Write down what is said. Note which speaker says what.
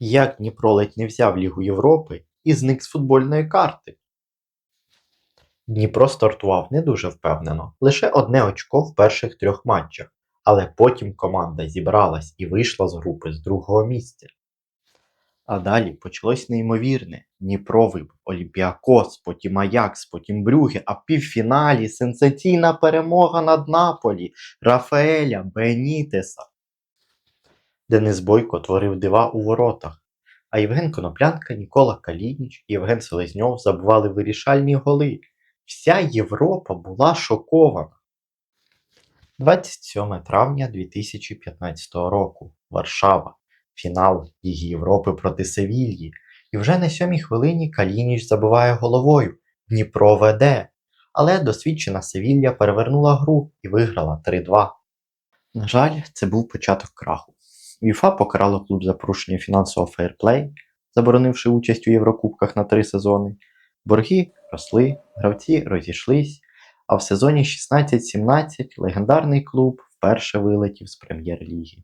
Speaker 1: Як Дніпро ледь не взяв Лігу Європи і зник з футбольної карти. Дніпро стартував не дуже впевнено, лише одне очко в перших трьох матчах, але потім команда зібралась і вийшла з групи з другого місця. А далі почалось неймовірне. Дніпро вибив Олімпіакос, потім Аякс, потім Брюге, а в півфіналі сенсаційна перемога над Наполі, Рафаеля, Бенітеса. Денис Бойко творив дива у воротах, а Євген Коноплянка, Нікола Калініч і Євген Селезньов забивали вирішальні голи. Вся Європа була шокована. 27 травня 2015 року. Варшава. Фінал Ліги Європи проти Севільї. І вже на сьомій хвилині Калініч забиває головою. Дніпро веде. Але досвідчена Севілья перевернула гру і виграла 3-2. На жаль, це був початок краху. УЄФА покарало клуб за порушення фінансового фейерплей, заборонивши участь у Єврокубках на три сезони. Борги росли, гравці розійшлись, а в сезоні 16-17 легендарний клуб вперше вилетів з прем'єр-ліги.